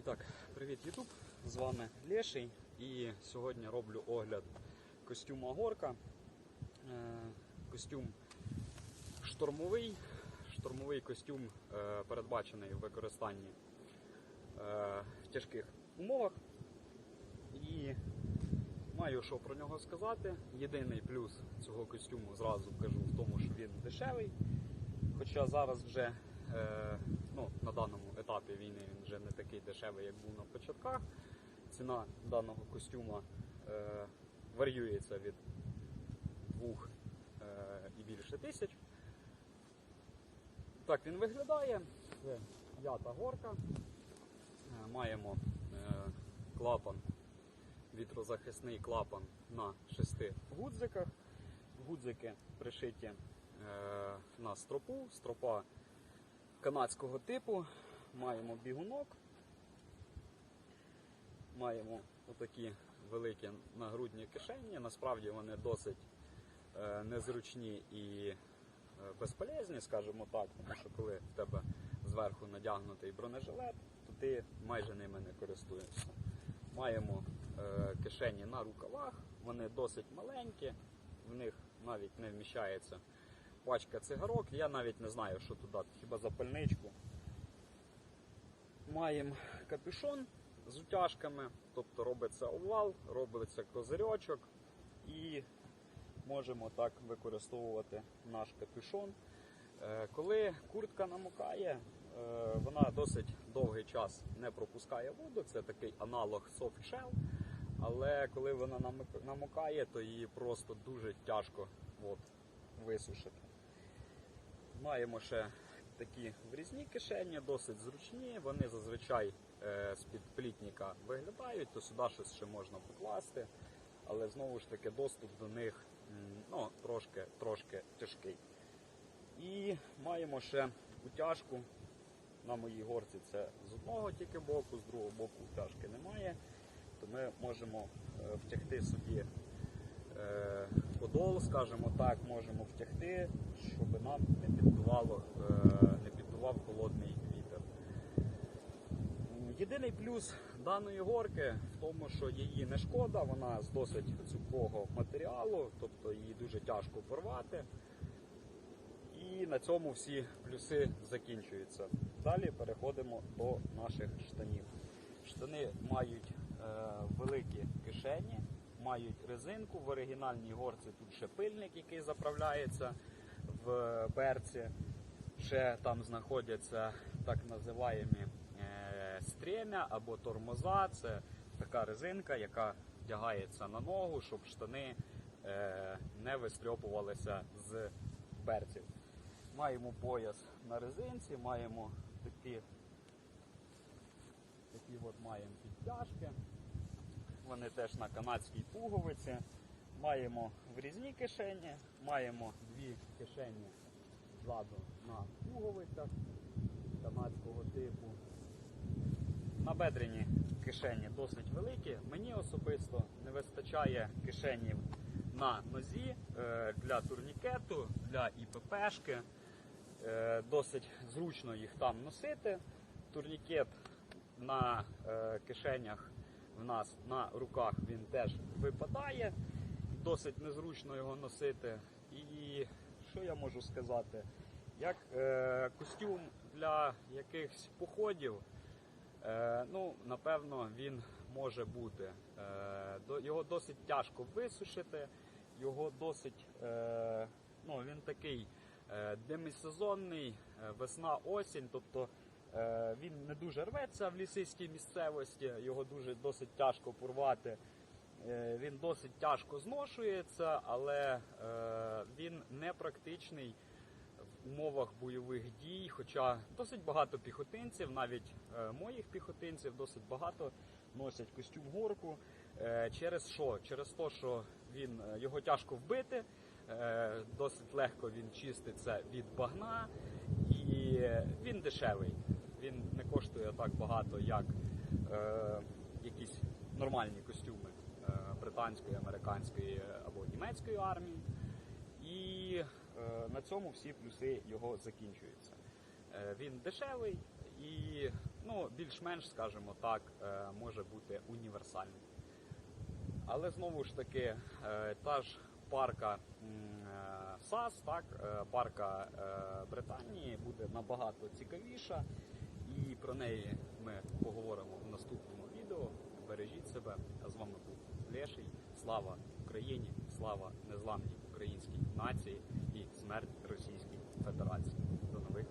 І привіт Ютуб! З вами Леший і сьогодні роблю огляд костюма Горка. Е, Костюм штормовий. Штормовий костюм е, передбачений в використанні е, в тяжких умовах. І маю що про нього сказати. Єдиний плюс цього костюму зразу кажу в тому, що він дешевий. Хоча зараз вже ну, на даному етапі війни він вже не такий дешевий, як був на початках. Ціна даного костюма е, варіюється від 2 е, і більше тисяч. Так він виглядає. Це п'ята горка. Е, маємо е, клапан, вітрозахисний клапан на шести гудзиках. Гудзики пришиті е, на стропу, стропа канадського типу. Маємо бігунок. Маємо отакі великі нагрудні кишені. Насправді вони досить е, незручні і е, безполезні, скажімо так, тому що коли в тебе зверху надягнутий бронежилет, то ти майже ними не користуєшся. Маємо е, кишені на рукавах, вони досить маленькі, в них навіть не вміщається пачка цигарок. Я навіть не знаю, що туди, хіба запальничку. Маємо капюшон з утяжками, тобто робиться овал, робиться козирьочок і можемо так використовувати наш капюшон. Е, Коли куртка намокає, е, вона досить довгий час не пропускає воду, це такий аналог soft але коли вона намокає, то її просто дуже тяжко от, висушити. Маємо ще такі врізні кишені, досить зручні. Вони зазвичай е, з-під плітника виглядають, то сюди щось ще можна покласти. Але знову ж таки доступ до них ну, трошки, трошки тяжкий. І маємо ще утяжку. На моїй горці це з одного тільки боку, з другого боку утяжки немає. То ми можемо е, втягти собі подол, скажімо так, можемо втягти, щоб нам не піддувало, е, не піддував холодний вітер. Єдиний плюс даної горки в тому, що її не шкода, вона з досить цупкого матеріалу, тобто її дуже тяжко порвати. І на цьому всі плюси закінчуються. Далі переходимо до наших штанів. Штани мають е, великі кишені, мають резинку. В оригінальній горці тут ще пильник, який заправляється в берці. Ще там знаходяться так називаємо е, стремя або тормоза. Це така резинка, яка вдягається на ногу, щоб штани е, не вистрьопувалися з берців. Маємо пояс на резинці, маємо такі, такі от маємо підтяжки. Вони теж на канадській пуговиці. Маємо врізні кишені, маємо дві кишені ззаду на пуговицях канадського типу. Набедрені кишені досить великі. Мені особисто не вистачає кишенів на нозі е, для турнікету, для ІППшки. Е, Досить зручно їх там носити. Турнікет на е, кишенях в нас на руках він теж випадає. Досить незручно його носити. І що я можу сказати? Як е, костюм для якихось походів, е, ну, напевно, він може бути. Е, до, його досить тяжко висушити, його досить, е, ну, він такий е, демісезонний, е, весна, осінь, тобто він не дуже рветься в лісистій місцевості, його дуже досить тяжко порвати. Е, Він досить тяжко зношується, але е, він не практичний в умовах бойових дій. Хоча досить багато піхотинців, навіть е, моїх піхотинців, досить багато носять костюм горку. Е, через що? Через те, що він е, його тяжко вбити, е, досить легко він чиститься від багна, і він дешевий. Він не коштує так багато, як е, якісь нормальні костюми е, британської, американської або німецької армії. І е, на цьому всі плюси його закінчуються. Е, він дешевий і ну, більш-менш, скажімо так, е, може бути універсальним. Але знову ж таки, е, та ж парка е, САС, так, е, парка Британії буде набагато цікавіша, про неї ми поговоримо в наступному відео. Бережіть себе. А з вами був Леший. Слава Україні, слава незламній українській нації і смерть Російській Федерації. До нових.